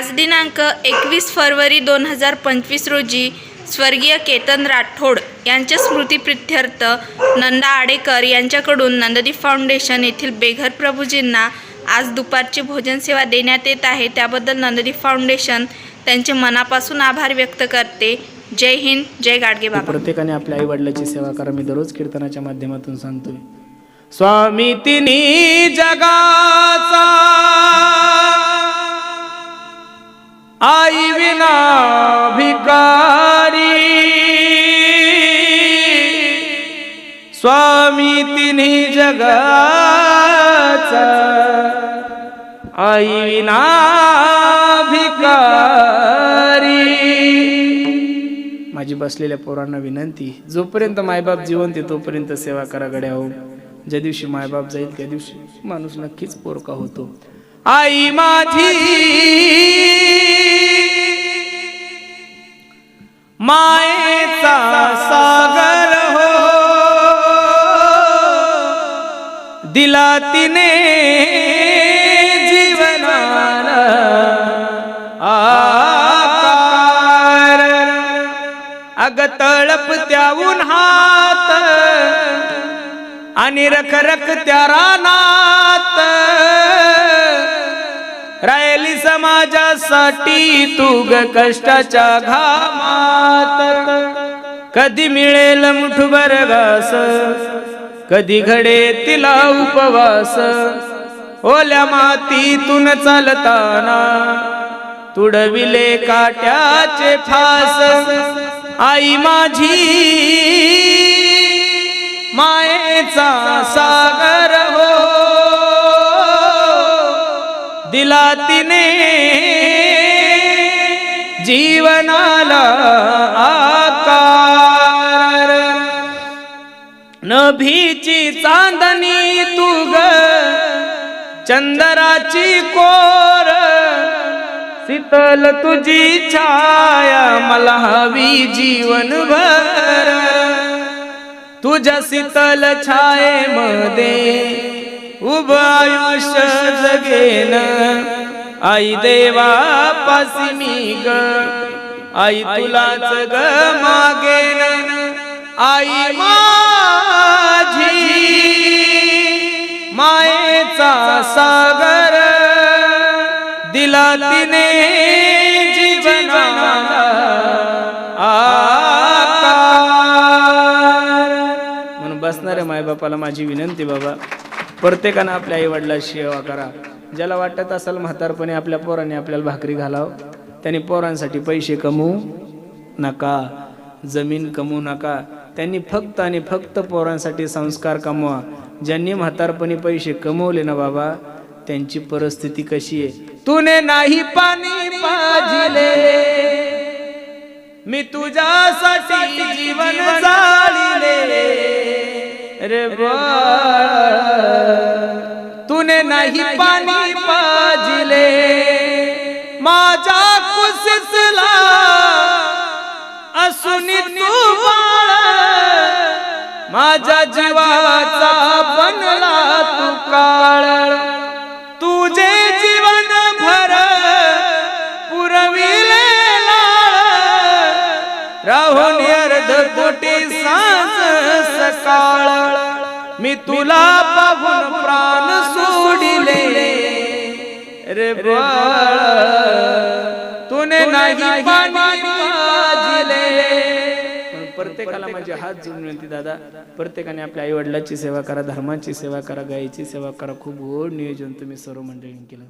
आज दिनांक एकवीस फरवरी दोन हजार पंचवीस रोजी स्वर्गीय केतन राठोड यांच्या स्मृतीप्रित्यर्थ नंदा आडेकर यांच्याकडून नंददीप फाउंडेशन येथील बेघर प्रभूजींना आज दुपारची भोजन सेवा देण्यात येत आहे. त्याबद्दल नंददीप फाउंडेशन त्यांचे मनापासून आभार व्यक्त करते. जय हिंद जय गाडगे बाबा. प्रत्येकाने आपल्या आई वडिलाची सेवा करा. मी दररोज कीर्तनाच्या माध्यमातून सांगतोय. स्वामी तिन्ही जगाचा आई विना भिकारी। स्वामी तिन्ही जगाचा। आई विना भिकारी। माझी बसलेल्या पोरांना विनंती जोपर्यंत मायबाप जिवंत आहे तोपर्यंत सेवा करा गड्या हो ज्या दिवशी मायबाप जाईल त्या दिवशी माणूस नक्कीच पोरका होतो. आई माझी मायेचा सागर हो। दिला तिने जीवनाला आकार। अग तळप त्याहून हात आणि रखरख त्या रानात। राहिली समाजासाठी तू ग कष्टाच्या घामात. कधी मिळेल मुठभर घास कधी घडे तिला उपवास. ओल्या मातीतून चालताना तुडविले काट्याचे फास. आई माझी मायेचा सागर दिला तिने जीवनाला आकार. नभीची चांदणी तू ग चंदराची कोर. शीतल तुझी छाया मला हवी जीवनभर. तुझ्या शीतल छायेमध्ये उभ आयुष्य जगेन. आई देवा पासी मी ग. आई तुलाच ग मागेन. आई माझी मायेचा सागर. दिला तिने जीवनाला आकार. म्हणून बसणाऱ्या मायबापाला माझी विनंती बाबा. प्रत्येकानं आपल्या आई सेवा करा. ज्याला वाटत असेल म्हातारपणे आपल्या पोरांनी आपल्याला भाकरी घालाव त्यांनी पोरांसाठी पैसे कमवू नका. जमीन कमवू नका. त्यांनी फक्त आणि फक्त पोरांसाठी संस्कार कमवा. ज्यांनी म्हातारपणी पैसे कमवले ना बाबा त्यांची परिस्थिती कशी आहे? तुने नाही पाणी पाजिले. मी तुझ्यासाठी जीवन रे तुने नाही पाणी पाजिले. माझ्या कुसिसला असून तू माझ्या जीवाचा बनला तू काळ. तुझे जीवन भर पुरविले राहून अर्ध कोटी सांस सकाळ. मी तुला पाहून प्राण सोडिले. रे बाळ तुने नाही प्रत्येकाला माझे हात जोडून विनंती दादा प्रत्येकाने आपल्या आई वडिलाची सेवा करा धर्माची सेवा करा गायीची सेवा करा. खूप गोड नियोजन तुम्ही सर्व मंडळींनी केलं.